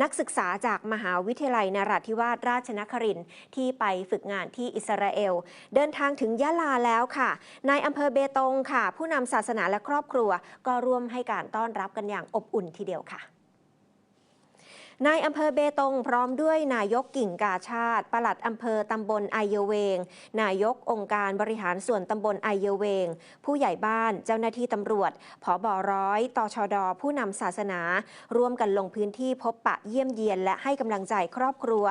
นักศึกษาจากมหาวิทยาลัยนราธิวาสราชนครินทร์ที่ไปฝึกงานที่อิสราเอล เดินทางถึงยะลาแล้วค่ะ นายอำเภอเบตงค่ะ ผู้นำศาสนาและครอบครัว ก็ร่วมให้การต้อนรับกันอย่างอบอุ่นทีเดียวค่ะ นายอำเภอเบตงพร้อมด้วยนายกกิ่งกาชาติปลัดอำเภอตำบลไอเยเวง นายกองค์การบริหารส่วนตำบลไอเยเวง ผู้ใหญ่บ้านเจ้าหน้าที่ตำรวจผอบอร้อยตชด ผู้นำศาสนา ร่วมกันลงพื้นที่พบปะเยี่ยมเยียน และให้กำลังใจครอบครัว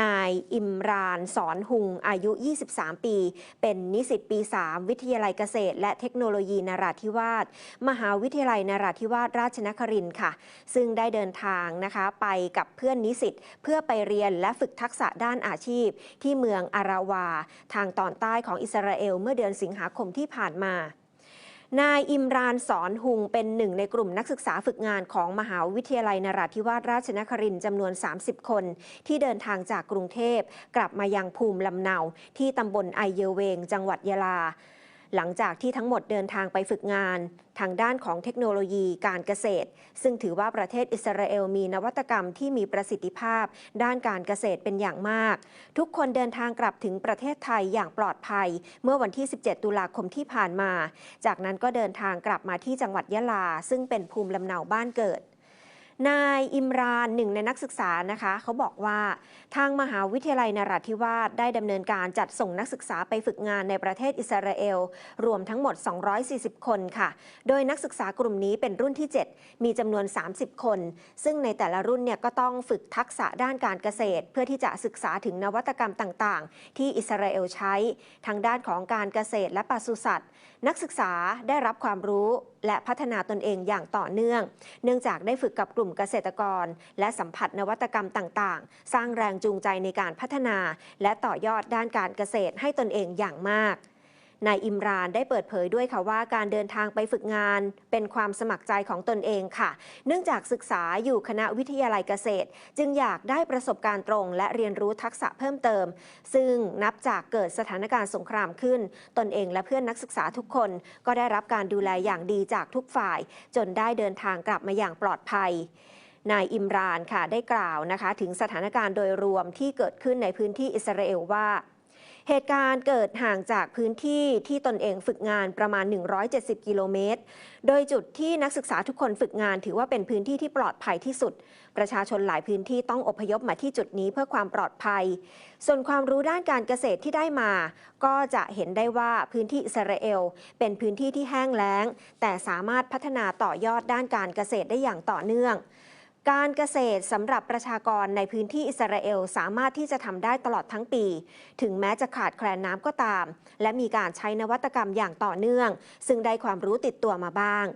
นายอิมรานสอนหุงอายุ 23 ปี เป็นนิสิตปี 3 วิทยาลัยเกษตร และเทคโนโลยีนราธิวาสมหาวิทยาลัยนราธิวาสราชนครินทร์ค่ะ ซึ่งได้เดินทางนะคะไปกับเพื่อนนิสิตเพื่อไปเรียนและฝึกทักษะด้านอาชีพ ที่เมืองอาราวา ทางตอนใต้ของอิสราเอลเมื่อเดือนสิงหาคมที่ผ่านมานายอิมรานสอนหุงเป็นหนึ่งในกลุ่มนักศึกษาฝึกงานของมหาวิทยาลัยนราธิวาสราชนครินทร์จำนวน 30 คน ที่เดินทางจากกรุงเทพ กลับมายังภูมิลำเนา ที่ตำบลไอเยเวง จังหวัดยะลา หลังจากที่ทั้งหมดเดินทางไปฝึกงาน ทางด้านของเทคโนโลยีการเกษตร ซึ่งถือว่าประเทศอิสราเอลมีนวัตกรรมที่มีประสิทธิภาพ ด้านการเกษตรเป็นอย่างมาก ทุกคนเดินทางกลับถึงประเทศไทยอย่างปลอดภัย เมื่อวันที่ 17 ตุลาคมที่ผ่านมา จากนั้นก็เดินทางกลับมาที่จังหวัดยะลา ซึ่งเป็นภูมิลำเนาบ้านเกิด นายอิมรานหนึ่งในนักศึกษานะคะเขาบอกว่าทางมหาวิทยาลัยนราธิวาสได้ดำเนินการจัดส่งนักศึกษาไปฝึกงานในประเทศอิสราเอล รวมทั้งหมด 240 คนค่ะ โดยนักศึกษากลุ่มนี้เป็นรุ่นที่ 7 มีจำนวน 30 คน ซึ่งในแต่ละรุ่นเนี่ยก็ต้องฝึกทักษะด้านการเกษตร เพื่อที่จะศึกษาถึงนวัตกรรมต่างๆ ที่อิสราเอลใช้ทางด้านของการเกษตรและปศุสัตว์ นักศึกษาได้รับความรู้และพัฒนาตนเองอย่างต่อเนื่อง เนื่องจากได้ฝึกกับกลุ่มเกษตรกร และสัมผัสนวัตกรรมต่างๆ สร้างแรงจูงใจในการพัฒนา และต่อยอดด้านการเกษตรให้ตนเองอย่างมาก นายอิมรานได้เปิดเผยด้วยค่ะว่าการเดินทางไปฝึกงานเป็นความสมัครใจของตนเองค่ะ เนื่องจากศึกษาอยู่คณะวิทยาลัยเกษตร จึงอยากได้ประสบการณ์ตรง และเรียนรู้ทักษะเพิ่มเติม ซึ่งนับจากเกิดสถานการณ์สงครามขึ้น ตนเองและเพื่อนนักศึกษาทุกคน ก็ได้รับการดูแลอย่างดีจากทุกฝ่าย จนได้เดินทางกลับมาอย่างปลอดภัยนายอิมรานค่ะได้กล่าวนะคะ ถึงสถานการณ์โดยรวมที่เกิดขึ้นในพื้นที่อิสราเอลว่า เหตุการณ์เกิดห่างจากพื้นที่ที่ตนเองฝึกงานประมาณ 170 กิโลเมตร โดยจุดที่นักศึกษาทุกคนฝึกงานถือว่าเป็นพื้นที่ที่ปลอดภัยที่สุด ประชาชนหลายพื้นที่ต้องอพยพมาที่จุดนี้เพื่อความปลอดภัย ส่วนความรู้ด้านการเกษตรที่ได้มา ก็จะเห็นได้ว่าพื้นที่อิสราเอล เป็นพื้นที่ที่แห้งแล้ง แต่สามารถพัฒนาต่อยอดด้านการเกษตรได้อย่างต่อเนื่อง การเกษตรสำหรับประชากรในพื้นที่อิสราเอลสามารถที่จะทำได้ตลอดทั้งปี ถึงแม้จะขาดแคลนน้ำก็ตาม และมีการใช้นวัตกรรมอย่างต่อเนื่อง ซึ่งได้ความรู้ติดตัวมาบ้าง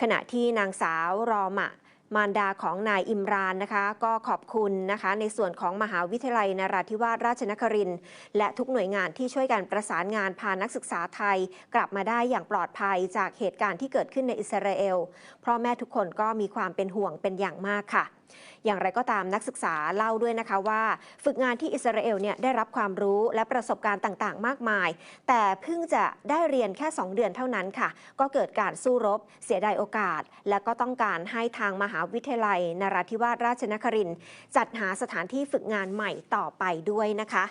ขณะที่นางสาวรอมะ มารดาของนายอิมรานนะคะ ก็ขอบคุณนะคะ ในส่วนของมหาวิทยาลัยนราธิวาสราชนครินทร์และทุกหน่วยงานที่ช่วยกันประสานงานพานักศึกษาไทย กลับมาได้อย่างปลอดภัยจากเหตุการณ์ที่เกิดขึ้นในอิสราเอลเพราะแม่ทุกคนก็มีความเป็นห่วงเป็นอย่างมากค่ะ อย่างไรก็ตามนักศึกษาเล่าด้วยนะคะว่า ฝึกงานที่อิสราเอลเนี่ยได้รับความรู้และประสบการณ์ต่างๆ มากมาย แต่เพิ่งจะได้เรียนแค่ 2 เดือนเท่านั้นค่ะ ก็เกิดการสู้รบ เสียดายโอกาส และก็ต้องการให้ทางมหาวิทยาลัยนราธิวาสราชนครินจัดหาสถานที่ฝึกงานใหม่ต่อไปด้วยนะคะ